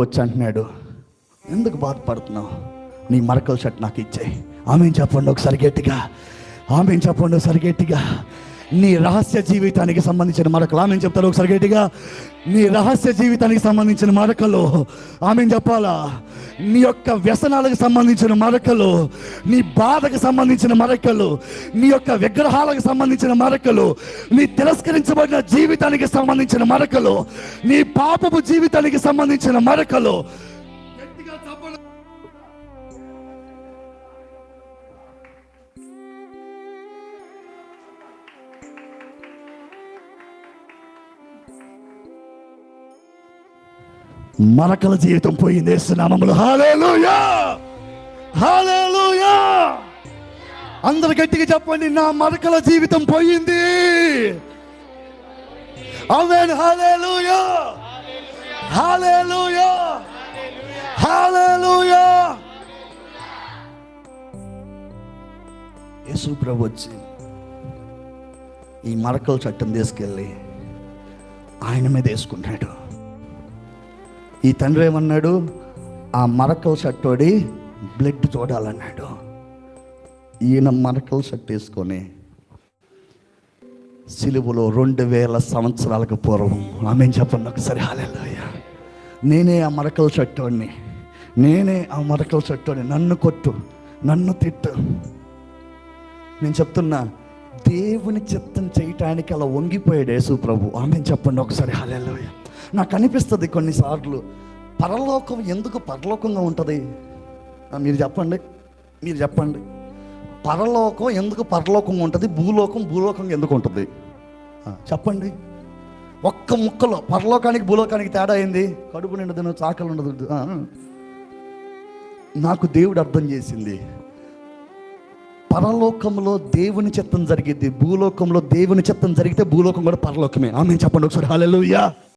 వచ్చి అంటున్నాడు ఎందుకు బాధపడుతున్నావు? నీ మరకల షర్ట్ నాకు ఇచ్చాయి. ఆమె చెప్పండి ఒకసారి గట్టిగా. ఆమె చెప్పండి ఒకసారి గట్టిగా. నీ రహస్య జీవితానికి సంబంధించిన మరకలు ఆమె చెప్తారు ఒకసారి గట్టిగా. నీ రహస్య జీవితానికి సంబంధించిన మరకలు. ఆమె చెప్పాలా? నీ యొక్క వ్యసనాలకు సంబంధించిన మరకలు నీ బాధకు సంబంధించిన మరకలు నీ యొక్క విగ్రహాలకు సంబంధించిన మరకలు నీ తిరస్కరించబడిన జీవితానికి సంబంధించిన మరకలు నీ పాపపు జీవితానికి సంబంధించిన మరకలు. మరకల జీవితం పోయింది నామములు. హాలేలుయా హాలేలుయా అందరు గట్టిగా చెప్పండి నా మరకల జీవితం పోయింది. అవేన్ హాలేలుయా హాలేలుయా హాలేలుయా యేసు ప్రభు వచ్చి ఈ మరకల చట్టం తీసుకెళ్ళి ఆయన మీద వేసుకుంటాడు ఈ తండ్రి ఏమన్నాడు? ఆ మరకల షర్టోడి బ్లడ్ చూడాలన్నాడు ఈయన మరకల షర్ట్ వేసుకొని సిలువలో రెండు వేల సంవత్సరాలకు పూర్వం. ఆమె చెప్పండి ఒకసారి. హాలేలోయ నేనే ఆ మరకల షర్టోడిని నేనే ఆ మరకల షర్టోని నన్ను కొట్టు నన్ను తిట్టు. నేను చెప్తున్నా దేవుని చిత్తం చేయటానికి అలా వంగిపోయాడు యేసు ప్రభు. ఆమె చెప్పండి ఒకసారి. హల్లెలూయ. నాకు అనిపిస్తుంది కొన్నిసార్లు. పరలోకం ఎందుకు పరలోకంగా ఉంటుంది? మీరు చెప్పండి. మీరు చెప్పండి. పరలోకం ఎందుకు పరలోకంగా ఉంటుంది? భూలోకం భూలోకంగా ఎందుకు ఉంటుంది? చెప్పండి. ఒక్క ముక్కలో పరలోకానికి భూలోకానికి తేడా అయింది కడుపు నిండదు చాకలు ఉండదు. నాకు దేవుడు అర్థం చేసింది. పరలోకంలో దేవుని చిత్తం జరిగింది భూలోకంలో దేవుని చిత్తం జరిగితే భూలోకం కూడా పరలోకమే. ఆమె చెప్పండి ఒకసారి. హాలెలుయ్యా